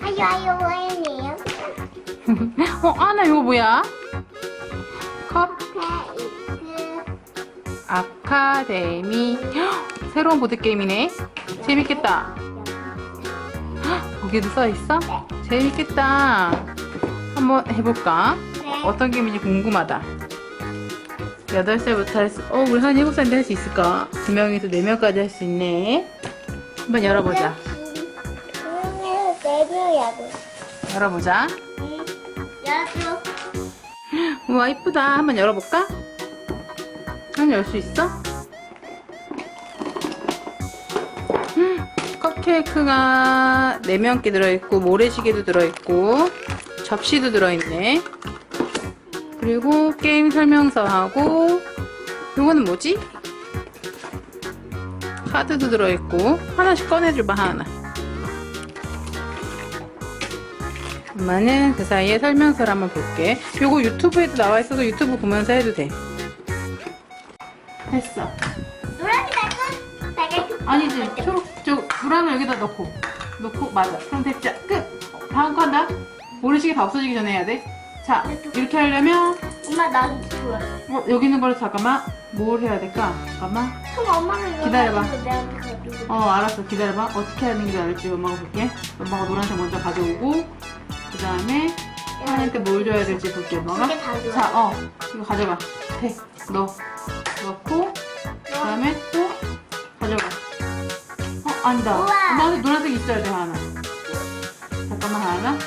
아유 아유 와인이에요. 어, 아나 이거 뭐야? 컵 페이크. 아카데미. 헉, 새로운 보드 게임이네. 재밌겠다. 헉, 거기도 써 있어? 재밌겠다. 한번 해볼까? 네. 어떤 게임인지 궁금하다. 8살부터 할 수, 어, 우리 한 7살인데 할 수 있을까? 2명에서 4명까지 할 수 있네. 한번 열어보자. 열어보자. 응. 열어줘. 우와, 이쁘다. 한번 열어볼까? 한번 열수 있어? 음, 컵케이크가 4명께 들어있고, 모래시계도 들어있고, 접시도 들어있네. 그리고 게임 설명서하고, 요거는 뭐지? 카드도 들어있고, 하나씩 꺼내줘봐, 하나. 엄마는 그 사이에 설명서를 한번 볼게. 요거 유튜브에도 나와 있어서 유튜브 보면서 해도 돼. 됐어. 말고 빨간색. 아니지. 초록, 저, 노란을 여기다 넣고. 넣고, 맞아. 그럼 됐자. 끝. 다음 거 한다. 모래시계 다 없어지기 전에 해야 돼. 자, 이렇게 하려면, 엄마 난 좋아. 어, 여기 있는 거를 잠깐만. 뭘 해야 될까? 잠깐만. 그럼 엄마는 기다려봐. 어, 알았어. 기다려봐. 어떻게 하는 게 나을지 엄마가 볼게. 엄마가 노란색 먼저 가져오고, 그 다음에, 하나한테 뭘 줘야 될지 볼게, 엄마가. 좋아. 자, 어, 이거 가져가. 돼. 넣어. 넣고, 그 다음에 또 가져가. 어, 아니다. 우와. 엄마한테 노란색 있어야 돼, 하나. 잠깐만, 하나.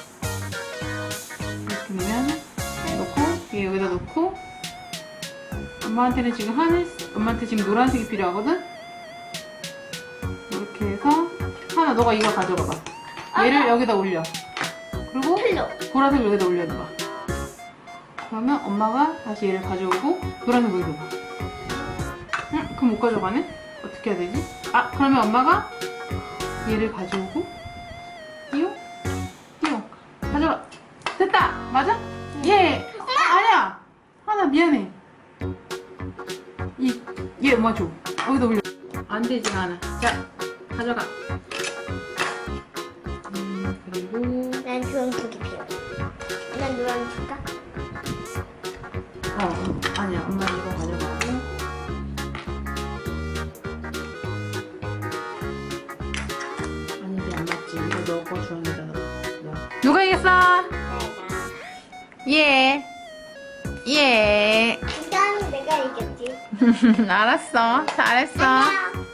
이렇게 넣으면, 넣고, 얘 여기다 넣고, 엄마한테는 지금 하늘, 엄마한테 지금 노란색이 필요하거든? 이렇게 해서, 하나, 너가 이거 가져가봐. 얘를 여기다 올려. 그리고, 필요. 보라색 여기다 올려놔봐. 그러면 엄마가 다시 얘를 가져오고 노란색 여기 봐. 응? 그럼 못 가져가네? 어떻게 해야 되지? 아 그러면 엄마가 얘를 가져오고 띠용 띠용 가져가 됐다 맞아? 예 아, 아니야 하나 미안해 이 얘 엄마 줘 여기다 올려 안 되지 하나 자 가져가 어, 아니야. 엄마 이거 가져가고. 아니지, 안 맞지. 이거 너거 주황에다 넣어. 누가 이겼어? 예. 예. 일단 내가 이겼지. 알았어. 잘했어. 안녕.